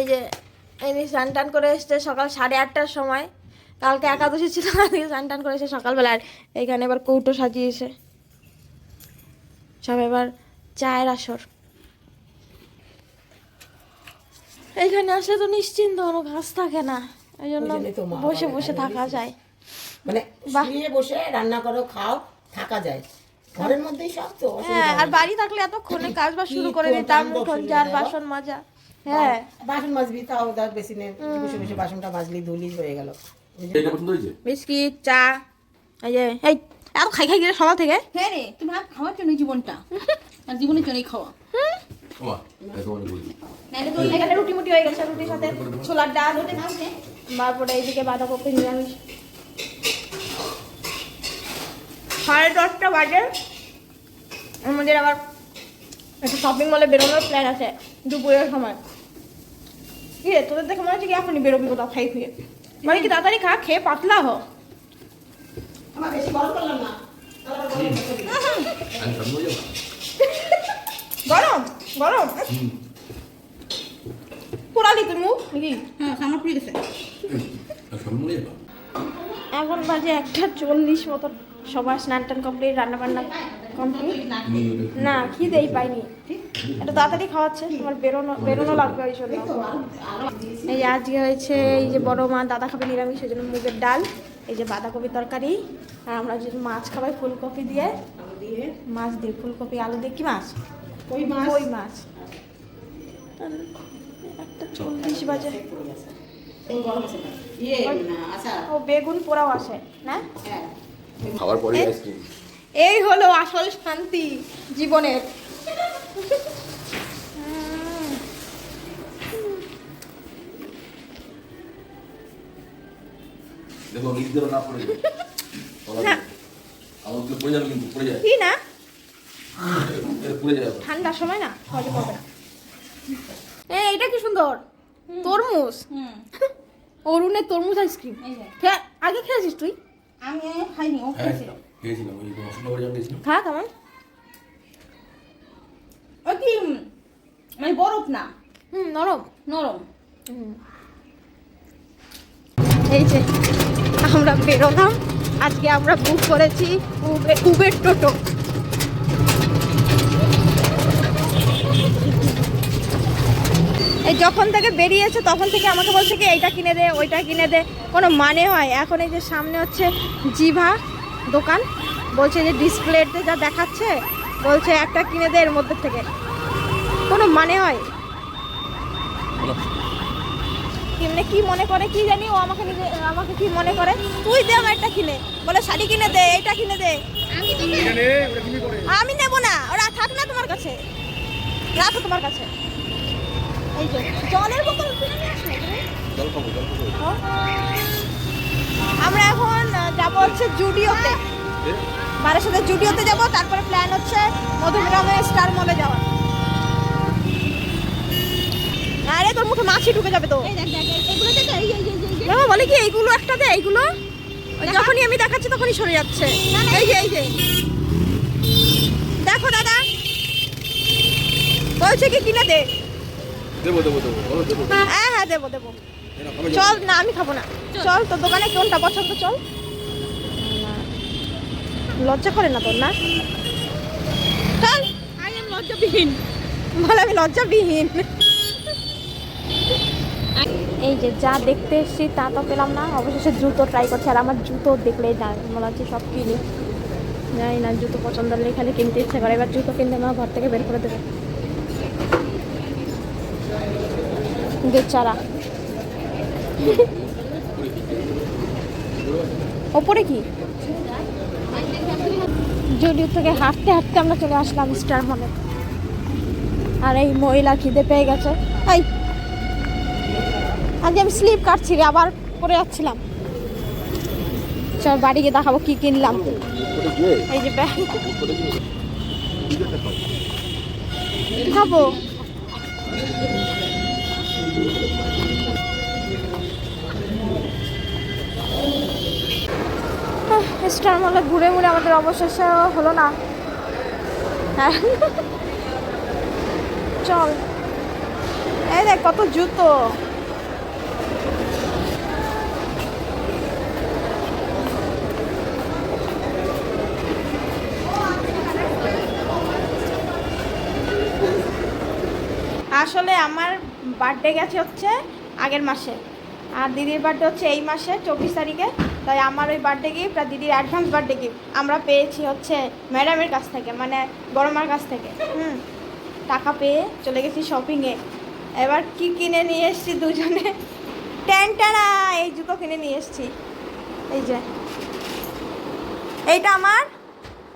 এই যে এই স্নান টান করে এসছে সকাল সাড়ে আটটার সময়। কালকে একাদশী ছিল আজকে স্নান টান করে এসে সকালবেলা আর এইখানে এবার কৌটো সাজিয়েছে। সব এবার চায়ের আসর। এইখানে আসলে তো নিশ্চিন্ত কোনো কাজ থাকে না। এই জন্য বসে বসে থাকা যায়। মানে শুয়ে বসে রান্না করো খাও থাকা যায়। ঘরের মধ্যেই সব তো হ্যাঁ আর বাড়ি থাকলে এতক্ষণে কাজ বাজ শুরু করে দিতাম উঠোন ঝাড় বাসন মাজা। হ্যাঁ। বাসন মাজবি তাও দেখ বেশি নেই। বসে বসে বাসনটা মাজলি ধুলি হয়ে গেল। এটা পছন্দ হয়েছে বিস্কিট চা এই যে এই এত খাই খাই গেলে সকাল থেকে? হ্যাঁ রে তুমি আর খাওয়ার জন্য জীবনটা। আর জীবনের জন্যই খাওয়া। তো এখানে রুটি মুটি হয়ে গেছে রুটির সাথে ছোলার ডাল তারপরে এইদিকে বাঁধাকপি নিরামিষ। সাড়ে দশটা বাজে। আমাদের আবার একটা শপিং মলে বেরোনোর প্ল্যান আছে দুপুরের সময়। কি রে তোদের দেখে মনে হচ্ছে কি এখনই বেরোবি কোথাও খাই খুঁয়ে। মানে কি তাড়াতাড়ি খা খেয়ে পাতলা হ। আমার বেশি গরম গরম গরম পোড়ালি তুই মুখ নাকি? হ্যাঁ পুড়ে গেছে। এখন বাজে একটা চল্লিশ মতন। সবার স্নান টান কমপ্লিট রান্না বান্না না খিদেই পাইনি। এটা তাড়াতাড়ি খাওয়াচ্ছে তোমার বেরোনো বেরোনো লাগবে ওই জন্য। এই যে আজকে হয়েছে এই যে বড় মা দাদা খাবে নিরামিষ সেই জন্য মুগের ডাল এই যে বাঁধাকপির তরকারি আর আমরা যে মাছ খাবাই ফুলকপি দিয়ে। দিয়ে মাছ দিয়ে ফুলকপি আলু দিয়ে কি মাছ? ওই মাছ? কই মাছ? একটা চল্লিশ বাজে। ইয়ে না আচ্ছা ও বেগুন পোড়াও আসে না? হ্যাঁ। খাবার পরে আইসক্রিম। এই হলো আসল শান্তি জীবনের। দেখো না পড়ে যাবে না। আমার তো পড়ে যাবে কিন্তু পড়ে যায়। কি না? পড়ে যাবে ঠান্ডার সময় না সহজে না। এই এটা কি সুন্দর? তরমুজ? হুম। অরুণের তরমুজ আইসক্রিম খে- আগে খেয়েছিস তুই? আমি খাইনি ও হ্যাঁ। খেয়েছিল ওই যখন গেছিলাম খা কেমন ও কি মানে বরফ না হুম নরম নরম এই যে আমরা বেরোলাম আজকে আমরা বুক করেছি উবে উবের টোটো এই যখন থেকে বেরিয়েছে তখন থেকে আমাকে বলছে কি এইটা কিনে দে ওইটা কিনে দে। কোনো মানে হয়? এখন এই যে সামনে হচ্ছে জিভা। দোকান। বলছে যে ডিসপ্লেতে যা দেখাচ্ছে বলছে একটা কিনে দে এর মধ্যে থেকে। কোনো মানে হয়? কিনে কি মনে করে কি জানি ও আমাকে নিজে আমাকে কি মনে করে? তুই দে আমার একটা কিনে। বলে শাড়ি কিনে দে এইটা কিনে দে। আমি নেব না ওরা থাক না তোমার কাছে। রাখো তোমার কাছে। এই যে জলের বোতল হ্যাঁ? আমরা এখন যাব হচ্ছে জুডিওতে। বারের সাথে জুডিওতে যাব তারপরে প্ল্যান হচ্ছে মধুগ্রামে স্টার মলে যাওয়া আরে তোর মুখে মাছি ঢুকে যাবে তো। বাবা বলে কি এইগুলো একটা দে এইগুলো? যখনই আমি দেখাচ্ছি তখনই সরে যাচ্ছে। এই যে এই যে। দেখো দাদা। বলছে কি কিনে দে। দেবো দেবো দেবো হ্যাঁ হ্যাঁ দেবো দেবো। চল না আমি খাব না। চল তোর দোকানে কোনটা পছন্দ চল। লজ্জা করে না তোর না? চল আই এম লজ্জাবিহীন। বলে আমি লজ্জাবিহীন। এই যে যা দেখতে এসেছি তা তো পেলাম না। অবশেষে জুতো ট্রাই করছি আর আমার জুতো দেখলেই না মনে হচ্ছে সব কিনি। জানি না জুতো পছন্দ হলে খালি কিনতে ইচ্ছে করে। এবার জুতো কিনতে আমার ঘর থেকে বের করে দেবে। বেচারা ওপরে কি? জুডিও থেকে হাঁটতে হাঁটতে আমরা চলে আসলাম স্টার মলে আর এই মহিলা খিদে পেয়ে গেছে। এই। আজকে আমি স্লিপ কাটছি রে, আবার পরে যাচ্ছিলাম। চল বাড়ি গিয়ে দেখাবো কি কিনলাম। এই যে ব্যাগ। খাব। স্টার মলে ঘুরে ঘুরে আমাদের অবশেষে হলো না। হ্যাঁ। চল। এই দেখ, কত জুতো। আসলে আমার বার্থডে গেছে হচ্ছে আগের মাসে। আর দিদির বার্থডে হচ্ছে এই মাসে, চব্বিশ তারিখে। তাই আমার ওই বার্থডে গিফট আর দিদির অ্যাডভান্স বার্থডে গিফট আমরা পেয়েছি হচ্ছে ম্যাডামের কাছ থেকে মানে বড় মার কাছ থেকে। হুম টাকা পেয়ে চলে গেছি শপিংয়ে এবার কি কিনে নিয়ে এসেছি দুজনে? ট্যান টানা এই জুতো কিনে নিয়ে এসেছি। এই যে। এইটা আমার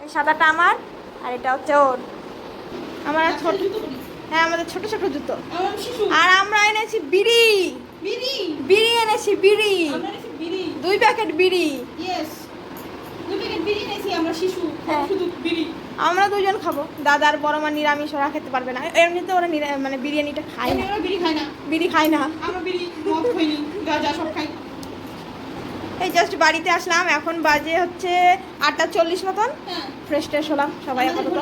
এই সাদাটা আমার আর এটা হচ্ছে ওর। আমার ছোট হ্যাঁ আমাদের ছোট ছোট জুতো। আর আমরা এনেছি বিড়ি। বিড়ি? এনেছি বিড়ি। দুই প্যাকেট বিড়ি। আমরা শিশু। হ্যাঁ। শুধু বিড়ি। আমরা দুজন খাব। দাদার বড় মা নিরামিষ ওরা খেতে পারবে না। এমনিতে ওরা মানে বিরিয়ানিটা খায় না। বিড়ি খাই না। বিড়ি খায় না। আমরা বিড়ি মদ খাইনি গাঁজা সব খাই। এই জাস্ট বাড়িতে আসলাম এখন বাজে হচ্ছে আটটা চল্লিশ মতন। হ্যাঁ। ফ্রেশ ট্রেশ হলাম সবাই আপাতত।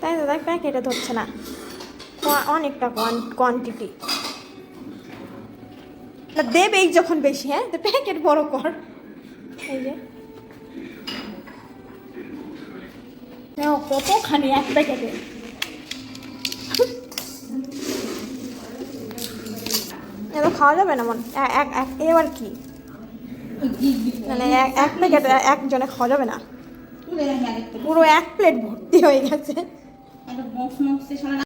তাই দাদা প্যাকেটে ধরছে না। অনেকটা কোয়ান্টিটি দেবেই যখন বেশি হ্যাঁ? তো প্যাকেট বড় কর। এই যে। কতখানি এক প্যাকেটে। এ তো খাওয়া যাবে না মন? এক এক, এবার কি? মানে এক- প্যাকেট একজনে খাওয়া যাবে না? পুরো এক প্লেট ভর্তি হয়ে গেছে।